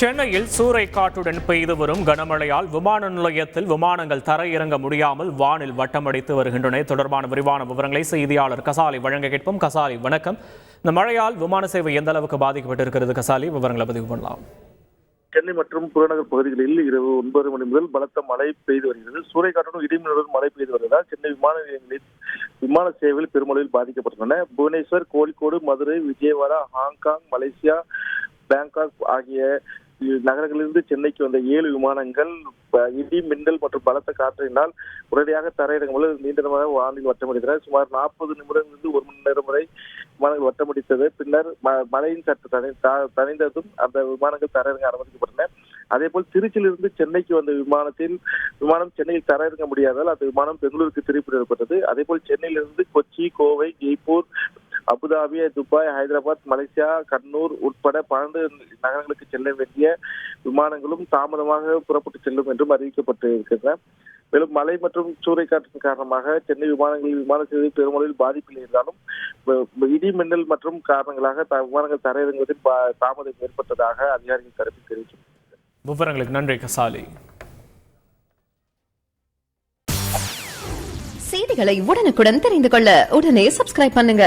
சென்னையில் சூறைக்காற்றுடன் பெய்து வரும் கனமழையால் விமான நிலையத்தில் விமானங்கள் தரையிறங்க முடியாமல் வானில் வட்டமடித்து வருகின்றன. தொடர்பான விரிவான விவரங்களை செய்தியாளர் கசாலி வழங்க கேட்போம். கசாலி வணக்கம். இந்த மழையால் விமான சேவை எந்த அளவுக்கு பாதிக்கப்பட்டிருக்கிறது கசாலி? விவரங்களை பதிவு பண்ணலாம். சென்னை மற்றும் புறநகர் பகுதிகளில் இரவு ஒன்பது மணி முதல் பலத்த மழை பெய்து வருகிறது. சூறைக்காற்றுடன் இடிமின்னலுடன் மழை பெய்து வருவதால் சென்னை விமான நிலையங்களில் விமான சேவையில் பெருமளவில் பாதிக்கப்பட்டுள்ளன. Bhubaneswar Kozhikode Madurai Vijayawada Hong Kong Malaysia Bangkok ஆகிய நகரங்களிலிருந்து சென்னைக்கு வந்த ஏழு விமானங்கள் இடி மின்னல் மற்றும் பலத்த காற்றினால் உடனடியாக தரையிறங்கும்போது நீண்ட நேரமாக வானில் வட்டமடித்தன சுமார் நாற்பது நிமிடங்களிலிருந்து ஒரு மணி நேரம் வரை விமானங்கள் வட்டமடித்தது. பின்னர் ம- மழையின் சற்று தனி த- தணிந்ததும் அந்த விமானங்கள் தரையிறங்க அனுமதிக்கப்பட்டன. அதேபோல் திருச்சியிலிருந்து சென்னைக்கு வந்த விமானத்தில் விமானம் சென்னையில் தரையிறங்க முடியாதால் அந்த விமானம் பெங்களூருக்கு திருப்பி விடப்பட்டது அதேபோல் சென்னையிலிருந்து Kochi Kovai Jaipur Abu Dhabi Dubai Hyderabad Malaysia Kannur உட்பட பன்னெண்டு நகரங்களுக்கு செல்ல வேண்டிய விமானங்களும் தாமதமாக புறப்பட்டு செல்லும் என்றும் அறிவிக்கப்பட்டு இருக்கின்றன மேலும் மழை மற்றும் சூறைக்காற்றின் காரணமாக சென்னை விமானங்களில் விமான சேவை பெருமளவில் பாதிப்பில் இருந்தாலும் இடி மின்னல் மற்றும் காரணங்களாக த- விமானங்கள் தரையிறங்குவதில் தாமதம் ஏற்பட்டதாக அதிகாரிகள் தரப்பில் தெரிவிக்கப்பட்டது விவரங்களுக்கு நன்றி கசாலி. செய்திகளை உடனுக்குடன் தெரிந்து கொள்ள உடனே சப்ஸ்கிரைப் பண்ணுங்க.